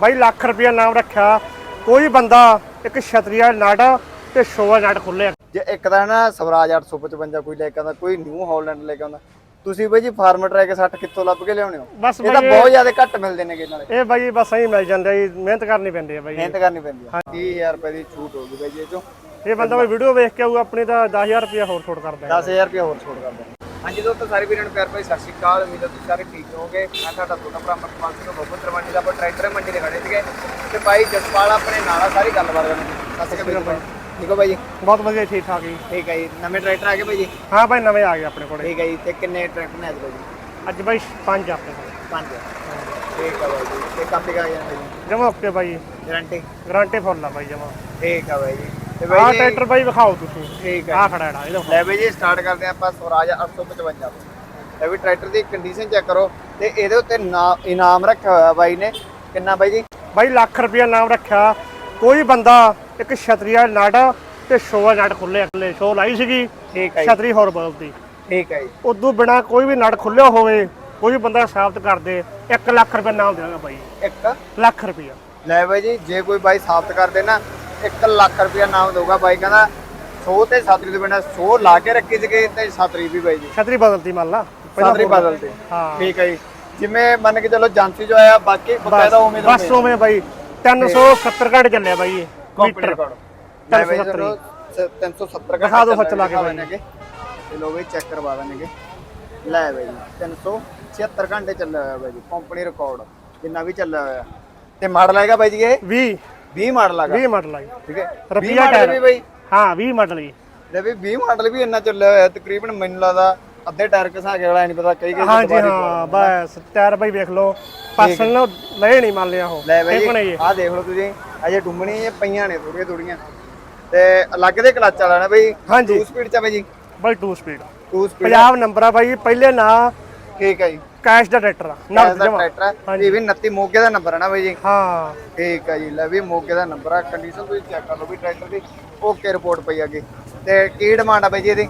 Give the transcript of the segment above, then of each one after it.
ਬਾਈ ਲੱਖ ਰੁਪਇਆ ਨਾਮ ਰੱਖਿਆ। ਕੋਈ ਬੰਦਾ ਇੱਕ ਛਤਰੀਆ ਨਾੜਾ ਤੇ ਸ਼ੋਆ ਨਾੜ ਖੁੱਲਿਆ ਜੇ ਇੱਕ ਦਾ ਨਾ ਸਵਰਾਜ 855 ਕੋਈ ਲੈ ਕੇ ਆਉਂਦਾ ਕੋਈ ਨਿਊ ਹਾਲੈਂਡ ਲੈ ਕੇ ਆਉਂਦਾ। ਤੁਸੀਂ ਬਾਈ ਜੀ ਫਾਰਮ ਟਰੈਕ 60 ਕਿੱਥੋਂ ਲੱਭ ਕੇ ਲਿਆਉਣੇ ਹੋ? ਬਸ ਇਹ ਤਾਂ ਬਹੁਤ ਜ਼ਿਆਦਾ ਘੱਟ ਮਿਲਦੇ ਨੇਗੇ ਨਾਲੇ। ਇਹ ਬਾਈ ਬਸ ਐਂ ਮਿਲ ਜਾਂਦਾ ਜੀ ਮਿਹਨਤ ਕਰਨੀ ਪੈਂਦੀ ਹੈ ਬਾਈ ਮਿਹਨਤ ਕਰਨੀ ਪੈਂਦੀ ਹੈ 30000 ਰੁਪਏ ਦੀ ਛੂਟ ਹੋਊਗੀ ਬਾਈ ਜੀ ਇਹ ਚੋਂ। ਇਹ ਬੰਦਾ ਬਾਈ ਵੀਡੀਓ ਵੇਖ ਕੇ ਆਊਗਾ ਆਪਣੀ ਤਾਂ 10000 ਰੁਪਇਆ ਹੋਰ ਛੋਟ ਕਰਦਾ ਹੈ। 10000 ਰੁਪਏ ਹੋਰ ਛੋਟ ਕਰ ਦੇਣਾ ਹਾਂਜੀ ਦੋਸਤੋ ਸਾਰੇ ਵੀਰਾਂ ਨੂੰ ਪਿਆਰ ਭਰੀ ਸਤਿ ਸ਼੍ਰੀ ਅਕਾਲ। ਉਮੀਦ ਹੈ ਤੁਸੀਂ ਸਾਰੇ ਠੀਕ ਹੋਵੋਗੇ। ਮੈਂ ਤੁਹਾਡਾ ਛੋਟਾ ਭਰਾ ਅਮਰਪਾਲ ਸਿੰਘ ਬੱਬੂ ਤਰਵਾਨੀ ਦਾ ਆਪਾਂ ਟਰੈਕਟਰ ਮੰਡੀ ਦੇ ਖੜੇ ਸੀਗੇ। ਤੇ ਭਾਈ ਜਸਪਾਲ ਆਪਣੇ ਨਾਲ ਆ ਸਾਰੀ ਗੱਲਬਾਤ ਕਰਨੀ ਸਤਿ ਸ਼੍ਰੀ ਅਕਾਲ ਬਾਈ ਠੀਕ ਹੋ ਜੀ? ਬਹੁਤ ਵਧੀਆ ਠੀਕ ਠਾਕ ਜੀ। ਠੀਕ ਹੈ ਜੀ। ਨਵੇਂ ਟਰੈਕਟਰ ਆ ਗਏ ਬਾਈ ਜੀ? ਹਾਂ ਬਾਈ ਨਵੇਂ ਆ ਗਏ ਆਪਣੇ ਕੋਲੇ। ਠੀਕ ਹੈ ਜੀ। ਤੇ ਕਿੰਨੇ ਟਰੈਕਟਰ ਨੇ ਅੱਜ ਬਾਈ ਜੀ? ਅੱਜ ਬਾਈ ਪੰਜ ਆਪਣੇ ਕੋਲੇ। ਪੰਜ। ਠੀਕ ਹੈ ਬਾਈ ਜੀ। ਤੇ ਕਾਪੀ ਕਾ ਗਿਆ ਜੀ? ਜਮਾ ਓਕੇ ਬਾਈ ਗਾਰੰਟੀ ਗਾਰੰਟੀ ਫੁੱਲ ਆ ਬਾਈ ਜਮਾ। ਠੀਕ ਹੈ ਬਾਈ ਜੀ। ਤੇ ਆਹ ਬਾਈ ਜੀ। ਟਰੈਕਟਰ ਬਾਈ ਵਿਖਾਓ ਤੁਸੀਂ। ਠੀਕ ਆਹ ਹੈ ਖੜਾ ਜਿਹੜਾ ਇਹਦਾ ਲੈ ਬਾਈ ਜੀ ਸਟਾਰਟ ਕਰਦੇ ਹਾਂ ਆਪਾਂ ਸਵਰਾਜ 855 ਤੋਂ। ਵੀ ਟਰੈਕਟਰ ਦੀ ਕੰਡੀਸ਼ਨ ਚੈੱਕ ਕਰੋ ਤੇ ਇਹਦੇ ਉੱਤੇ ਨਾ- ਇਨਾਮ ਰੱਖਿਆ ਹੋਇਆ ਬਾਈ ਨੇ। ਕਿੰਨਾ ਬਾਈ ਜੀ? ਬਾਈ ਲੱਖ ਰੁਪਇਆ ਨਾਮ ਰੱਖਿਆ। ਕੋਈ ਬੰਦਾ ਇੱਕ ਛਤਰੀਆ ਨਾੜਾ ਤੇ ਸ਼ੋਆ ਖੁੱਲਿਆ ਖੁੱਲੇ ਸ਼ੋ ਲਾਈ ਸੀਗੀ। ਠੀਕ ਹੈ ਜੀ। ਛਤਰੀ ਹੋਰ ਬਦਲਦੀ ਠੀਕ ਹੈ ਜੀ। ਉਦੋਂ ਬਿਨਾ ਕੋਈ ਵੀ ਨੜ ਖੁੱਲਿਆ ਹੋਵੇ ਕੋਈ ਵੀ ਬੰਦਾ ਸਾਬਤ ਕਰ ਦੇ 1 ਲੱਖ ਰੁਪਏ ਨਾਮ ਦੇਵਾਂਗਾ ਬਾਈ। ਇੱਕ? ਲੱਖ ਰੁਪਇਆ। ਲੈ ਬਾਈ ਜੀ ਜੇ ਕੋਈ ਬਾਈ ਸਾਬਤ ਕਰ ਦੇ ਨਾ 1 ਲੱਖ ਰੁਪਇਆ ਨਾਮ ਦਊਗਾ ਬਾਈ ਕਹਿੰਦਾ ਸੋ ਤੇ ਸਾਤਰੀ ਦੇ ਬਿਨਾ ਸੋ ਲਾ ਕੇ ਰੱਖੀ ਸੀਗੇ ਤੇ ਸਾਤਰੀ ਵੀ ਬਾਈ ਜੀ। ਛਤਰੀ ਬਦਲਦੀ ਮੰਨ ਲਾ। ਪਹਿਲਾਂ ਸਾਤਰੀ ਹੋਰ- ਬਦਲ ਤੇ ਹਾਂ। ਠੀਕ ਹੈ ਜੀ। ਜਿਵੇਂ ਮੰਨ ਕੇ ਚਲੋ ਜਾਂਸੀ ਜੋ ਆਇਆ ਬਾਕੀ ਬਕਾਇਦਾ ਉਵੇਂ ਦਾ ਬਸ ਉਵੇਂ ਬਾਈ। 370 ਘੰਟੇ ਚੱਲਿਆ ਬਾਈ ਇਹ। ਲੈ ਬਾਈ 370 ਤੁਹਾਨੂੰ 370 ਦਿਖਾ ਦਿਓ ਸੱਚ ਲਾ ਕੇ ਬਾਈ। ਤੇ ਲੋ ਬਾਈ ਚੈੱਕ ਕਰਵਾ ਦੇਣਗੇ ਲੈ ਬਾਈ ਜੀ 376 ਘੰਟੇ ਚੱਲਿਆ ਹੋਇਆ ਬਾਈ ਜੀ। ਕੰਪਨੀ ਰਿਕਾਰਡ ਜਿੰਨਾ ਵੀ ਚੱਲਿਆ ਹੋਇਆ। ਤੇ ਮਾਡਲ ਆਏਗਾ ਬਾਈ ਜੀ ਇਹ? 20 20 ਮਾਡਲ ਆਗਾ 20 ਮਾਡਲ ਆਈ ਠੀਕ ਹੈ। ਰੁਪਈਆ 20 ਮਾਡਲ ਟਾਇਰ। ਵੀ ਬਾਈ। ਹਾਂ 20 ਮਾਡਲ ਜੀ। ਲੈ ਵੀ 20 ਮਾਡਲ ਵੀ ਇੰਨਾ ਚੱਲਿਆ ਹੋਇਆ ਤਕਰੀਬਨ ਮੈਨੂੰ ਲੱਗਦਾ ਅੱਧੇ ਟਾਇਰ ਘਸਾ ਕੇ ਵਾਲਾ ਨਹੀਂ ਪਤਾ ਕਈ ਕਈ ਹਾਂ ਜੀ ਹਾਂ ਬਸ ਟਾਇਰ ਬਾਈ ਵੇਖ ਲਓ ਪਰਸਨ ਨੂੰ ਲੈ ਨਹੀਂ ਮੰਨ ਲਿਆ ਉਹ। ਲੈ ਬਾਈ ਆਹ ਦੇਖ ਲਓ ਤੁਸੀਂ ਅਜੇ ਡੁੰਮਣੀ ਇਹ ਪਈਆਂ ਨੇ ਥੋੜੀਆਂ ਥੋੜੀਆਂ ਤੇ ਅਲੱਗ ਦੇ ਕਲਚ ਵਾਲਾ ਨਾ ਬਾਈ ਹਾਂਜੀ। 2 ਸਪੀਡ ਚ ਆ ਬਾਈ ਜੀ। ਬਾਈ 2 ਸਪੀਡ 2 ਸਪੀਡ ਪੰਜਾਬ ਨੰਬਰ ਆ ਬਾਈ ਪਹਿਲੇ ਨਾਂ ਠੀਕ ਹੈ ਜੀ। ਕੈਸ਼ ਦਾ ਟਰੈਕਟਰ ਆ ਦਾ ਜਮਾ। ਟਰੈਕਟਰ ਇਹ ਵੀ 29 ਮੋਗੇ ਦਾ ਨੰਬਰ ਹੈ ਨਾ ਬਾਈ ਜੀ? ਹਾਂ। ਠੀਕ ਹੈ ਜੀ ਲੈ ਵੀ ਮੋਗੇ ਦਾ ਨੰਬਰ ਆ। ਕੰਡੀਸ਼ਨ ਤੁਸੀਂ ਚੈੱਕ ਕਰ ਲਓ ਵੀ ਟਰੈਕਟਰ ਦੀ ਓਕੇ ਰਿਪੋਰਟ ਪਈ ਅੱਗੇ। ਤੇ ਕੀ ਡਿਮਾਂਡ ਆ ਬਾਈ ਜੀ ਇਹਦੀ?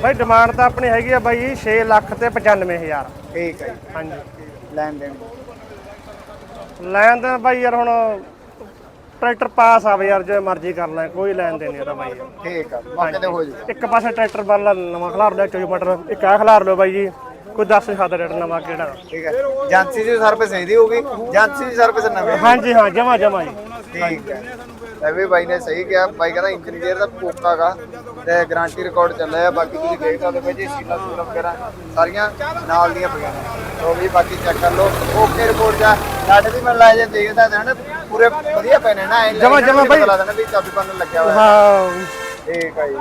ਬਾਈ ਡਿਮਾਂਡ ਤਾਂ ਆਪਣੀ ਹੈਗੀ ਆ ਬਾਈ 6 ਲੱਖ ਤੇ 95000 ਠੀਕ ਹੈ ਜੀ। ਹਾਂਜੀ। ਲੈਣ ਦੇਣ ਲੈਣ ਦੇਣ ਬਾਈ ਯਾਰ ਹੁਣ ਟਰੈਕਟਰ ਪਾਸ ਆਵੇ ਯਾਰ ਜੇ ਮਰਜ਼ੀ ਕਰ ਲੈ ਕੋਈ ਲੈਣ ਦੇਣ ਨਹੀਂ ਇਹਦਾ ਬਾਈ। ਠੀਕ ਆ ਮੌਕੇ ਤੇ ਹੋ ਜਾਊਗਾ ਇੱਕ ਪਾਸੇ ਟਰੈਕਟਰ ਵਾਲਾ ਨਵਾਂ ਖਿਲਾਰ ਲਿਆ 24 ਮਟਰ ਇੱਕ ਆ ਖਿਲਾਰ ਲਿਓ ਬਾਈ ਜੀ। ਕੋਈ 10 ਹਜ਼ਾਰ ਦਾ ਰੇਟ ਨਵਾਂ ਕਿਹੜਾ। ਠੀਕ ਹੈ। ਜਾਂਸੀ ਦੀ ਸਰਵਿਸ ਇਹਦੀ ਹੋਊਗੀ। ਜਾਂਸੀ ਦੀ ਸਰਵਿਸ ਨਵੀਂ ਹਾਂਜੀ ਹਾਂ ਜਮਾ ਜਮਾ ਜੀ। ਠੀਕ ਹੈ। ਇਹ ਵੀ ਬਾਈ ਨੇ ਸਹੀ ਕਿਹਾ। ਬਾਈ ਕਹਿੰਦਾ ਇੰਜੀਨੀਅਰ ਦਾ ਕੋਕਾਗਾ ਤੇ ਗਾਰੰਟੀ ਰਿਕਾਰਡ ਚੱਲਿਆ ਆ। ਬਾਕੀ ਤੁਸੀਂ ਦੇਖ ਸਕਦੇ ਹੋ ਜੀ ਸੀਲਾ ਸੂਲਾ ਵਗੈਰਾ ਸਾਰੀਆਂ ਨਾਲ ਦੀਆਂ ਪਈਆਂ ਨੇ। ਤੋ ਵੀ ਬਾਕੀ ਚੈੱਕ ਕਰ ਲਓ। ਓਕੇ ਰਿਪੋਰਟ ਜਾ। ਸਾਡੇ ਵੀ ਮੈਨੂੰ ਲੱਗਦਾ ਜੇ ਦੇਖਦਾ ਤਾਂ ਨਾ ਪੂਰੇ ਵਧੀਆ ਪਏ ਨੇ ਜਮਾਂ- ਜਮਾਂ ਬਾਈ। ਲੱਗਦਾ ਨਾ ਵੀ ਚਾਬੀ ਬੰਨ ਲੱਗਿਆ ਹੋਇਆ। ਹਾਂ। ਠੀਕ ਹੈ ਜੀ।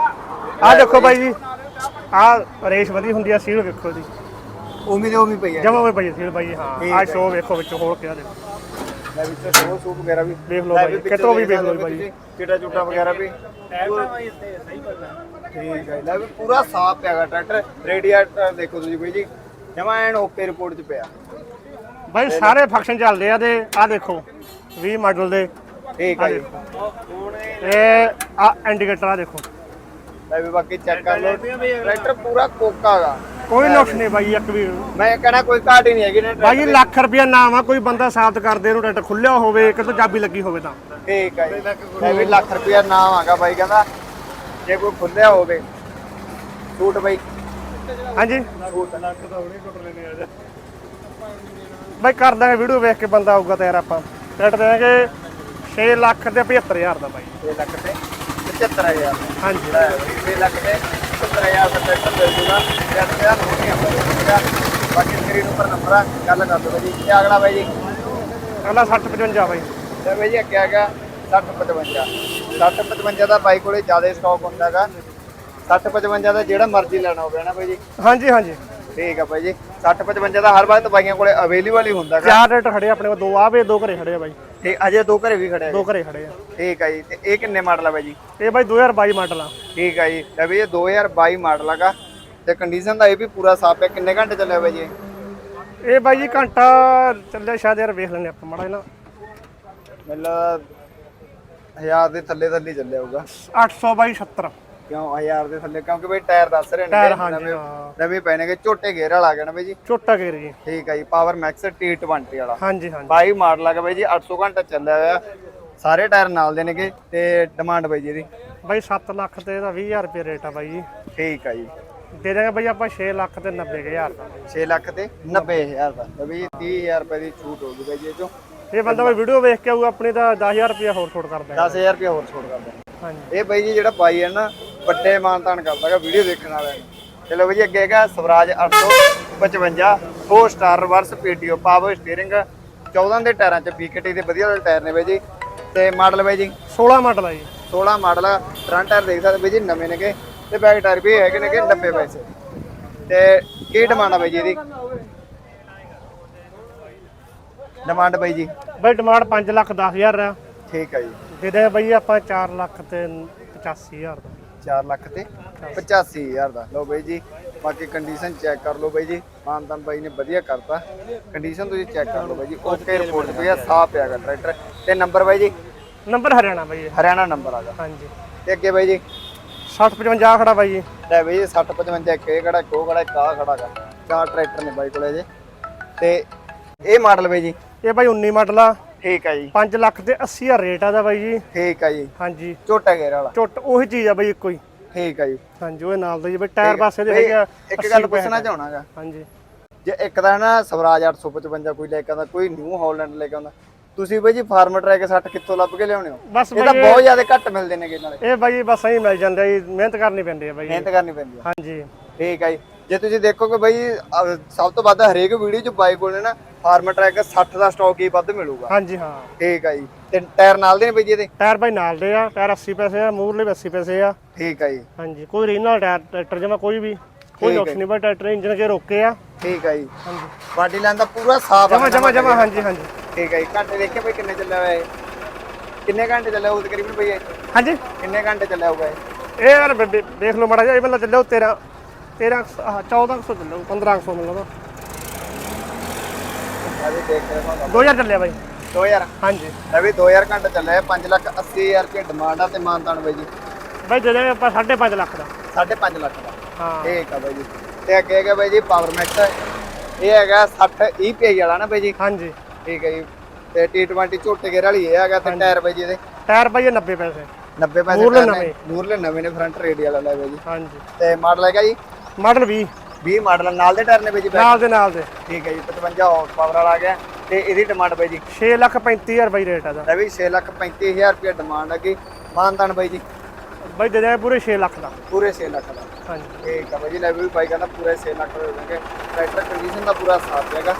ਆ ਦੇਖੋ ਬਾਈ ਜੀ। ਆ ਰੇਸ ਵਧੀ ਹੁੰਦੀ ਆ ਸੀਲ ਵੇਖੋ ਜੀ। ਉਮੀਦ ਉਮੀ ਪਈ ਹੈ ਜਮਾ ਹੋਈ ਪਈ ਸੀਲ ਬਾਈ ਹਾਂ। ਠੀਕ ਆ। ਹੈ। ਸ਼ੋ ਵੇਖੋ ਵਿੱਚ ਹੋਰ ਕਿਆ ਦੇਖੋ ਲੈ ਵਿੱਚ ਸ਼ੋ ਸੂਪ ਵਗੈਰਾ ਵੀ। ਦੇਖ ਲਓ ਲੈ ਬਾਈ, ਵੀ ਵਿੱਚ ਕਿਤੋਂ ਵੀ ਦੇਖ ਵੇਖ ਲਓ ਬਾਈ। ਤੁਸੀਂ, ਚਿੱਟਾ ਚੁੱਟਾ ਵਗੈਰਾ ਵੀ। ਠੀਕ ਹੈ ਲੈ ਵੀ ਪੂਰਾ ਸਾਫ਼ ਪਿਆਗਾ ਟਰੈਕਟਰ ਰੇਡੀਏਟਰ ਦੇਖੋ ਤੁਸੀਂ ਬਾਈ ਜੀ ਜਮਾ ਐਨ ਓਕੇ ਰਿਪੋਰਟ 'ਚ ਪਿਆ। ਬਾਈ ਸਾਰੇ ਫੰਕਸ਼ਨ ਚੱਲਦੇ ਆ ਤੇ ਆ ਦੇਖੋ 20 ਮਾਡਲ ਦੇ। ਠੀਕ ਆ ਹੈ ਜੀ। ਦੇਖੋ। ਇਹ ਆ ਇੰਡੀਕੇਟਰ ਆ ਦੇਖੋ। ਲੈ ਵੀ ਬਾਕੀ ਚੈੱਕ ਕਰ ਲਓ। ਟਰੈਕਟਰ ਪੂਰਾ ਕੋਕਾਗਾ ਕੋਈ ਨੁਕਸ ਨਹੀਂ ਬਾਈ ਇੱਕ ਵੀ। ਮੈਂ ਕਹਿੰਦਾ ਕੋਈ ਘਾਟ ਹੀ ਨਹੀਂ ਹੈਗੀ ਨੇ ਬਾਈ ਇਹ ਲੱਖ ਰੁਪਇਆ ਨਾਮ ਆ ਕੋਈ ਬੰਦਾ ਸਾਬਤ ਕਰਦੇ ਇਹਨੂੰ ਟਰੈਕਟਰ ਖੁੱਲਿਆ ਹੋਵੇ ਕਿਤੋਂ ਚਾਬੀ ਲੱਗੀ ਹੋਵੇ ਤਾਂ। ਠੀਕ ਹੈ ਜੀ। ਲੈ ਵੀ ਲੱਖ ਰੁਪਇਆ ਨਾਮ ਆਗਾ ਬਾਈ ਕਹਿੰਦਾ ਜੇ ਕੋਈ ਖੁੱਲਿਆ ਹੋਵੇ ਸੂਟ ਬਾਈ। ਹਾਂਜੀ। ਸੂਟ ਬਾਈ ਕਰ ਦਾਂਗੇ ਵੀਡੀਓ ਵੇਖ ਕੇ ਬੰਦਾ ਆਊਗਾ ਤੇ ਯਾਰ ਆਪਾਂ। ਰੇਟ ਦੇਵਾਂਗੇ 6 ਲੱਖ ਤੇ 75000 ਦਾ ਬਾਈ। 6 ਲੱਖ ਤੇ 75000 ਹਾਂਜੀ। ਲੈ ਵੀ 6 ਲੱਖ ਤੇ। 75000 ਦਾ ਟਰੈਕਟਰ ਮਿਲ ਜੂਗਾ ਜਦ ਮੇਰਾ ਨਹੀਂ ਆਉਂਦਾ ਬਾਕੀ ਸਕਰੀਨ ਉੱਪਰ ਨੰਬਰ ਆ ਗੱਲ ਕਰ ਲਓ ਜੀ ਕੀ ਅਗਲਾ ਬਾਈ। ਜੀ ਅਗਲਾ 60 55 ਬਾਈ ਤੇ ਬਾਈ ਜੀ ਅੱਗੇ ਆ ਗਿਆ 60 55 60 55 ਦਾ ਬਾਈ ਕੋਲੇ ਜ਼ਿਆਦਾ ਸਟਾਕ ਹੁੰਦਾਗਾ 60 55 ਦਾ ਜਿਹੜਾ ਮਰਜ਼ੀ ਲੈਣਾ ਹੋਵੇ ਨਾ ਬਾਈ ਜੀ? ਹਾਂਜੀ ਹਾਂਜੀ। ਠੀਕ ਆ ਬਾਈ ਜੀ। 60 55 ਦਾ ਹਰ ਵਕਤ ਬਾਈਆਂ ਕੋਲੇ ਅਵੇਲੇਬਲ ਹੀ ਹੁੰਦਾਗਾ ਚਾਰ ਰੇਟ ਖੜੇ ਆ ਆਪਣੇ ਕੋਲ ਦੋ ਆਵੇ ਦੋ ਘਰੇ ਖੜੇ ਆ ਬਾਈ। ਤੇ ਅਜੇ ਦੋ ਘਰੇ ਵੀ ਖੜੇ ਦੋ ਆ ਘਰੇ ਖੜੇ ਆ। ਠੀਕ ਆ ਜੀ। ਤੇ ਇਹ ਕਿੰਨੇ ਮਾਡਲ ਆ ਬਾਈ ਜੀ? ਇਹ ਬਾਈ 2022 ਮਾਡਲ ਆ। ਠੀਕ ਆ ਜੀ। ਲੈ ਵੀ ਇਹ 2022 ਮਾਡਲ ਹੈਗਾ। ਤੇ ਕੰਡੀਸ਼ਨ ਦਾ ਇਹ ਵੀ ਪੂਰਾ ਸਾਫ਼ ਹੈ। ਕਿੰਨੇ ਘੰਟੇ ਚੱਲਿਆ ਬਾਈ ਜੀ? ਇਹ? ਇਹ ਬਾਈ ਜੀ ਘੰਟਾ ਚੱਲਿਆ ਸ਼ਾਇਦ ਯਾਰ ਵੇਖ ਲੈਣੇ ਆਪਾਂ ਮਾੜਾ ਨਾ। ਮਤਲਬ ਹਜ਼ਾਰ ਦੇ ਥੱਲੇ ਥੱਲੇ ਚੱਲਿਆ ਹੋਊਗਾ। 800 ਬਾਈ 70 ਕਿਉਂ? 1000 ਦੇ ਥੱਲੇ ਕਿਉਂਕਿ ਬਈ ਟਾਇਰ ਦੱਸ ਰਹੇ ਟਾਇਰ ਨੇ ਹਾਂਜੀ ਨਵੇਂ ਹਾਂ। ਨਵੇਂ ਪਏ ਨੇਗੇ ਝੋਟੇ ਗੇਅਰ ਵਾਲਾ ਆ ਗਿਆ ਨਾ ਬਈ ਜੀ? ਛੋਟਾ ਗੇਰ ਜੀ। ਠੀਕ ਹੈ ਜੀ ਪਾਵਰ ਮੈਕਸ T20 ਵਾਲਾ। ਹਾਂਜੀ ਹਾਂਜੀ। ਬਾਈ ਮਾਡਲ ਆ ਬਈ ਜੀ 800 ਘੰਟਾ ਚੱਲਿਆ ਹੋਇਆ। ਸਾਰੇ ਟਾਇਰ ਨਾਲ ਦੇ ਨੇਗੇ ਤੇ ਡਿਮਾਂਡ ਬਈ ਜੀ ਇਹਦੀ। ਬਾਈ 7 ਲੱਖ ਤੇ ਇਹਦਾ 20000 ਰੁਪਏ ਰੇਟ ਆ ਬਾਈ ਜੀ। ਠੀਕ ਹੈ ਜੀ। ਦੇ ਦਾਂਗੇ ਬਾਈ ਆਪਾਂ 6 ਲੱਖ ਤੇ 90000 ਦਾ। 6 ਲੱਖ ਤੇ 90000 ਦਾ। ਤੇ ਬਈ 30000 ਰੁਪਏ ਦੀ ਛੂਟ ਹੋ ਗਈ ਬਈ ਜੀ ਇਹ ਚੋਂ। ਇਹ ਬੰਦਾ ਬਾਈ ਵੀਡੀਓ ਵੇਖ ਕੇ ਆਊਗਾ ਆਪਣੀ ਤਾਂ 10000 ਰੁਪਏ ਹੋਰ ਛੋਟ ਕਰ ਦਾਂਗੇ 10000 ਰੁਪਏ ਹੋਰ ਛੋਟ ਕਰ ਦਿੰਦੇ ਹਾਂਜੀ। ਇਹ ਬਾਈ ਜੀ ਜਿਹੜਾ ਬਾਈ ਹੈ ਨਾ ਵੱਡੇ ਮਾਨਤਾਨ ਕਰਦਾਗਾ ਵੀਡੀਓ ਦੇਖਣ ਵਾਲਿਆਂ ਨੂੰ। ਚਲੋ ਬਈ ਜੀ ਅੱਗੇ ਹੈਗਾ Swaraj 855 4 star reverse PTO power steering 14 ਦੇ ਟਾਇਰਾਂ ਚ ਪੀਕੇਟੀ ਦੇ ਵਧੀਆ ਟਾਇਰ ਨੇ ਬਾਈ ਜੀ। ਤੇ ਮਾਡਲ ਬਾਈ ਜੀ? 16 ਮਾਡਲ ਆ ਜੀ। 16 ਮਾਡਲ ਫਰੰਟ ਟਾਇਰ ਦੇਖ ਸਕਦੇ ਬਾਈ ਜੀ ਨਵੇਂ ਨੇਗੇ। ਤੇ ਬੈਕ ਟਾਇਰ ਵੀ ਹੈਗੇ ਨੇਗੇ 90 ਪੈਸੇ ਤੇ ਕੀ ਡਿਮਾਂਡ ਆ ਬਾਈ ਜੀ ਇਹਦੀ? ਡਿਮਾਂਡ ਬਾਈ ਜੀ? ਬਾਈ ਡਿਮਾਂਡ 5 ਲੱਖ 10000 ਆ। ਠੀਕ ਆ ਜੀ। ਦੇ ਦੇ ਬਾਈ ਆਪਾਂ 4 ਲੱਖ ਤੇ 85000 ਦਾ। 4 ਲੱਖ ਤੇ 85000 ਦਾ। ਲਓ ਬਾਈ ਜੀ ਬਾਕੀ ਕੰਡੀਸ਼ਨ ਚੈੱਕ ਕਰ ਲਓ ਬਾਈ ਜੀ। ਮਾਨਤਨ ਬਾਈ ਨੇ ਵਧੀਆ ਕਰਤਾ। ਕੰਡੀਸ਼ਨ ਤੁਸੀਂ ਚੈੱਕ ਕਰ ਲਓ ਬਾਈ ਜੀ। ਓਕੇ ਰਿਪੋਰਟ ਪਿਆ ਸਾਫ਼ ਪਿਆਗਾ ਟਰੈਕਟਰ ਤੇ ਨੰਬਰ ਬਾਈ ਜੀ? ਨੰਬਰ ਹਰਿਆਣਾ ਬਾਈ ਇਹ। ਹਰਿਆਣਾ ਨੰਬਰ ਆਗਾ ਹਾਂਜੀ। ਤੇ ਅੱਗੇ ਬਾਈ ਜੀ? 60 55 ਖੜਾ ਬਾਈ ਜੀ। ਲੈ ਬਾਈ ਜੀ 60 55 ਇੱਕ ਇਹ ਖੜਾ ਕੋ ਖੜਾ ਕਾ ਖੜਾਗਾ ਚਾਰ ਟਰੈਕਟਰ ਨੇ ਬਾਈ ਕੋਲੇ ਜੇ। ਤੇ ਇਹ ਮਾਡਲ ਬਾਈ ਜੀ? ਇਹ ਬਾਈ 19 ਮਾਡਲ ਆ। ਠੀਕ ਆ ਜੀ। 5 ਲੱਖ ਤੇ 80000 ਰੇਟ ਆ ਦਾ ਬਾਈ ਜੀ। ਠੀਕ ਆ ਜੀ। ਹਾਂਜੀ। ਝੋਟਾ ਗੇਰ ਵਾਲਾ। ਝੁੱਟ ਉਹੀ ਚੀਜ਼ ਆ ਬਾਈ ਇੱਕੋ ਹੀ। ਠੀਕ ਆ ਜੀ। ਹਾਂਜੀ ਉਹ ਨਾਲ ਦਾ ਜੀ ਬਾਈ ਟਾਇਰ ਪਾਸੇ ਦੇ ਹੈਗੇ ਆ ਇੱਕ 80 ਗੱਲ ਪੁੱਛਣਾ ਚਾਹਣਾਗਾ ਹਾਂਜੀ। ਜੇ ਇੱਕ ਤਾਂ ਨਾ ਸਵਰਾਜ 855 ਕੋਈ ਲੈ ਕੇ ਆਉਂਦਾ ਕੋਈ ਨਿਊ ਹਾਲੈਂਡ ਲੈ ਕੇ ਆਉਂਦਾ ਤੁਸੀਂ ਬਈ ਜੀ ਫਾਰਮਰ ਟਰੈਕ 60 ਕਿੱਥੋਂ ਲੱਭ ਕੇ ਲਿਆਉਣੇ ਹੋ? ਬਸ ਇਹ ਤਾਂ ਬਾਈ ਬਹੁਤ ਜ਼ਿਆਦਾ ਘੱਟ ਮਿਲਦੇ ਨੇਗੇ ਨਾਲੇ। ਇਹ ਬਾਈ ਬਸ ਐਂ ਮਿਲ ਜਾਂਦਾ ਜੀ ਮਿਹਨਤ ਕਰਨੀ ਪੈਂਦੀ ਹੈ ਬਾਈ ਮਿਹਨਤ ਕਰਨੀ ਪੈਂਦੀ ਆ। ਹਾਂਜੀ। ਠੀਕ ਆ ਜੀ। ਜੇ ਤੁਸੀਂ ਦੇਖੋਗੇ ਬਈ ਅਹ, ਸਭ ਤੋਂ ਵੱਧ ਹਰੇਕ ਵੀਡੀਓ 'ਚ ਬਾਈ ਕੋਲ ਨੇ ਨਾ ਫਾਰਮਰ ਟਰੈਕ 60 ਦਾ ਸਟਾਕ ਹੀ ਵੱਧ ਮਿਲੂਗਾ। ਹਾਂਜੀ ਹਾਂ। ਠੀਕ ਆ ਜੀ। ਤੇ ਟਾਇਰ ਨਾਲ ਦੇ ਨੇ ਬਈ ਜੀ ਇਹਦੇ? ਟਾਇਰ ਬਾਈ ਨਾਲ ਦੇ ਆ ਟਾਇਰ 80 ਪੈਸੇ ਆ ਮੂਰਲੇ ਵੀ 80 ਪੈਸੇ ਆ। ਠੀਕ ਆ ਜੀ। ਹਾਂਜੀ ਕੋਈ ਰੀਨਲ ਟਾਇਰ ਟਰੈਕਟਰ ਜਮਾ ਕੋਈ ਵੀ ਕੋਈ। ਆਪਸ਼ਨ ਨਹੀਂ ਬਾਈ ਟਰੈਕਟਰ ਇੰਜਨ ਕੇ ਰੋਕੇ ਆ। ਠੀਕ ਆ ਜੀ। ਹਾਂਜੀ। ਬਾਡੀ ਲਾਈਨ ਦਾ ਪੂਰਾ ਸਾਫ਼ ਜਮਾ ਜਮਾ ਜਮਾ ਹਾਂਜੀ ਹਾਂਜੀ। ਠੀਕ ਆ ਜੀ। ਘੰਟੇ ਦੇਖੇ ਬਈ ਕਿੰਨੇ ਚੱਲਿਆ ਹੋਇਆ ਇਹ। ਕਿੰਨੇ ਘੰਟੇ ਚੱਲਿਆ ਹੋਊ ਤਕਰੀਬਨ ਬਈ ਇਹ? ਹਾਂਜੀ। ਕਿੰਨੇ ਘੰਟੇ ਚੱਲਿਆ ਹੋਊਗਾ ਇਹ? ਇਹ ਯਾਰ ਬੇ- ਬੇ- ਦੇਖ ਲਓ ਮਾੜਾ ਜਿਹਾ ਇਹ ਬੰਦਾ ਚੱਲਿਆ 13 13 ਆਹ 1400 ਚੱਲਿਆ 1500 ਮਿਲਦਾ ਵੀ ਦੇਖ ਰਹੇ ਹੋ 2000 ਚੱਲਿਆ ਬਾਈ। 2000 ਹਾਂਜੀ। ਵੀ 2000 ਘੰਟੇ ਚੱਲਿਆ 5 ਲੱਖ 80000 ਰੁਪਏ ਡਿਮਾਂਡ ਆ ਤੇ ਮਾਨਤਾਨ ਬਾਈ ਜੀ। ਬਾਈ ਦੇ ਦੇ ਆਪਾਂ 5.5 ਲੱਖ ਦਾ। 5.5 ਲੱਖ ਦਾ। ਹਾਂ। ਠੀਕ ਆ ਬਾਈ ਜੀ। ਤੇ ਅੱਗੇ ਹੈਗਾ ਬਾਈ ਜੀ ਪਾਵਰ ਮੈਕਸ ਇਹ ਹੈਗਾ 60 EPI ਵਾਲਾ ਨਾ ਬਾਈ ਜੀ। ਹਾਂਜੀ। ਠੀਕ ਹੈ ਜੀ। ਤੇ T20 ਝੋਟੇ ਗੇਰ ਵਾਲੀ ਇਹ ਹੈਗਾ ਤੇ ਟਾਇਰ ਬਾਈ ਜੀ ਇਹਦੇ। ਟਾਇਰ ਬਾਈ ਇਹ 90 ਪੈਸੇ। 90 ਪੈਸੇ ਨੇ। ਨਵੇਂ। ਮੂਰਲੇ ਨਵੇਂ ਨੇ ਫਰੰਟ ਰੇਡੀ ਵਾਲਾ ਲੈ ਬਾਈ ਜੀ। ਹਾਂਜੀ। ਤੇ ਮਾਡਲ ਹੈਗਾ ਜੀ? ਮਾਡਲ 20 20 ਮਾਡਲ ਨਾਲ ਦੇ ਟਾਇਰ ਨੇ ਬਾਈ ਜੀ back। ਨਾਲ ਦੇ ਨਾਲ ਦੇ। ਠੀਕ ਹੈ ਜੀ 55 ਹਾਰਸ ਪਾਵਰ ਵਾਲਾ ਆ ਗਿਆ। ਤੇ ਇਹਦੀ ਡਿਮਾਂਡ ਬਾਈ ਜੀ? 6 ਲੱਖ 35000 ਬਾਈ ਰੇਟ ਆ ਦਾ ਇਹ ਵੀ 6 ਲੱਖ 35000 ਰੁਪਏ ਡਿਮਾਂਡ ਹੈਗੀ ਮਾਨਤਾਨ ਬਾਈ ਜੀ? ਬਾਈ ਦੇ ਦੇ ਪੂਰੇ 6 ਲੱਖ ਦਾ। ਪੂਰੇ 6 ਲੱਖ ਦਾ। ਹਾਂਜੀ। ਠੀਕ ਆ ਬਾਈ ਜੀ ਲੈ ਵੀ ਬਾਈ ਕਹਿੰਦਾ ਪੂਰੇ 6 ਲੱਖ ਦੇ ਦੇਣਗੇ। ਟਰੈਕਟਰ ਕੰਡੀਸ਼ਨ ਦਾ ਪੂਰਾ ਸਾਥ ਹੈਗਾ।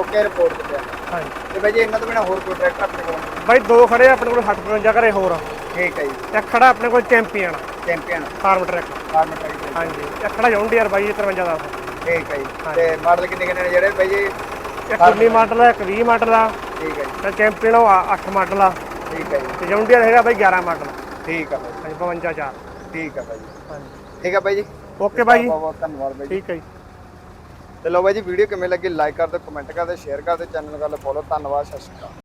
ਓਕੇ ਰਿਪੋਰਟ ਤੇ ਪਿਆ। ਹਾਂਜੀ। ਤੇ ਬਾਈ ਜੀ ਇਹਨਾਂ ਤੋਂ ਬਿਨਾ ਹੋਰ ਕੋਈ ਟਰੈਕਟਰ ਆਪਣੇ ਕੋਲ ਬਾਈ ਦੋ ਖੜੇ ਆ ਆਪਣੇ ਕੋਲ 60 55 ਘਰੇ ਹੋਰ ਠੀਕ ਹੈ ਜੀ। ਇੱਕ ਖੜਾ ਆਪਣੇ ਕੋਲ champion champion. Farmtrac Farmtrac ਹਾਂਜੀ। ਇੱਕ ਖੜਾ ਜੌਂਡੀਅਰ ਬਾਈ 53 ਦਾ। ਠੀਕ ਹੈ ਜੀ। ਤੇ ਮਾਡਲ ਕਿੰਨੇ ਕਿੰਨੇ ਨੇ ਜਿਹੜੇ ਬਾਈ ਜੀ? ਇੱਕ 19 ਮਾਡਲ ਆ ਇੱਕ 20 ਮਾਡਲ ਆ। ਠੀਕ ਹੈ ਜੀ। ਤੇ ਚੈਂਪੀਅਨ ਉਹ 8 ਮਾਡਲ ਆ। ਠੀਕ ਹੈ ਜੀ। ਤੇ ਜੌਂਡੀਅਰ ਹੈਗਾ ਬਾਈ 11 ਮਾਡਲ ਠੀਕ ਆ ਬਾਈ ਹਾਂਜੀ 52 ਚਾਰ। ਠੀਕ ਆ ਬਾਈ ਜੀ। ਹਾਂਜੀ। ਠੀਕ ਆ ਬਾਈ ਜੀ। ਓਕੇ ਬਾਈ ਬਹੁਤ ਬਹੁਤ ਧੰਨਵਾਦ ਬਾਈ ਜੀ। ਠੀਕ ਹੈ ਜੀ। ਤੇ ਲਓ ਬਾਈ ਜੀ ਵੀਡੀਓ ਕਿਵੇਂ ਲੱਗੀ ਲਾਈਕ ਕਰ ਦਿਓ ਕਮੈਂਟ ਕਰ ਦਿਓ ਸ਼ੇਅਰ ਕਰ ਦਿਓ ਚੈਨਲ ਕਰ ਲਓ ਫੋਲੋ ਧੰਨਵਾਦ ਸਤਿ ਸ਼੍ਰੀ ਅਕਾਲ।